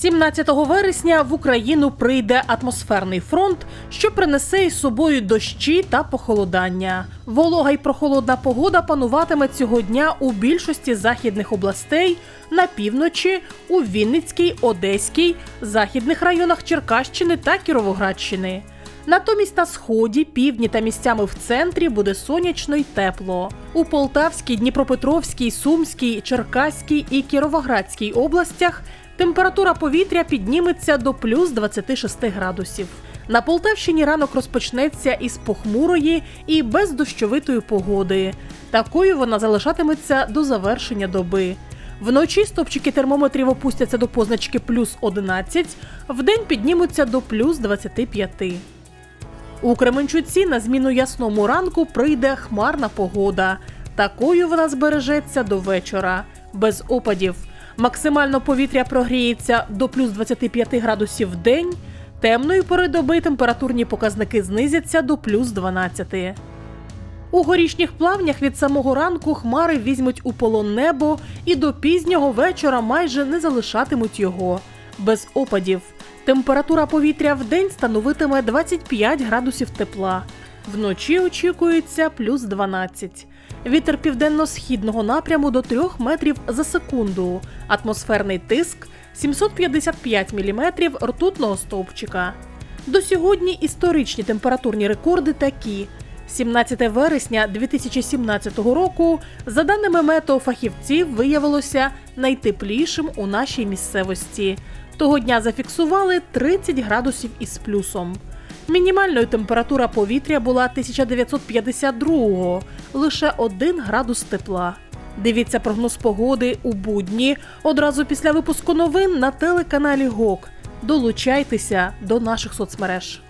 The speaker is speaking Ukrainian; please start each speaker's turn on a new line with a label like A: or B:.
A: 17 вересня в Україну прийде атмосферний фронт, що принесе із собою дощі та похолодання. Волога й прохолодна погода пануватиме цього дня у більшості західних областей на півночі, у Вінницькій, Одеській, західних районах Черкащини та Кіровоградщини. Натомість на сході, півдні та місцями в центрі буде сонячно й тепло. У Полтавській, Дніпропетровській, Сумській, Черкаській і Кіровоградській областях температура повітря підніметься до плюс 26 градусів. На Полтавщині ранок розпочнеться із похмурої і бездощовитої погоди. Такою вона залишатиметься до завершення доби. Вночі стопчики термометрів опустяться до позначки плюс 11, вдень піднімуться до плюс 25. У Кременчуці на зміну ясному ранку прийде хмарна погода. Такою вона збережеться до вечора, без опадів. Максимально повітря прогріється до плюс 25 градусів в день. Темної пори доби температурні показники знизяться до плюс 12. У горішніх плавнях від самого ранку хмари візьмуть у полон небо і до пізнього вечора майже не залишатимуть його. Без опадів. Температура повітря в день становитиме 25 градусів тепла. Вночі очікується плюс 12. Вітер південно-східного напряму до 3 метрів за секунду. Атмосферний тиск 755 міліметрів ртутного стовпчика. До сьогодні історичні температурні рекорди такі. 17 вересня 2017 року, за даними метеофахівців, виявилося найтеплішим у нашій місцевості. Того дня зафіксували 30 градусів із плюсом. Мінімальною температура повітря була 1952-го, лише 1 градус тепла. Дивіться прогноз погоди у будні одразу після випуску новин на телеканалі ГОК. Долучайтеся до наших соцмереж.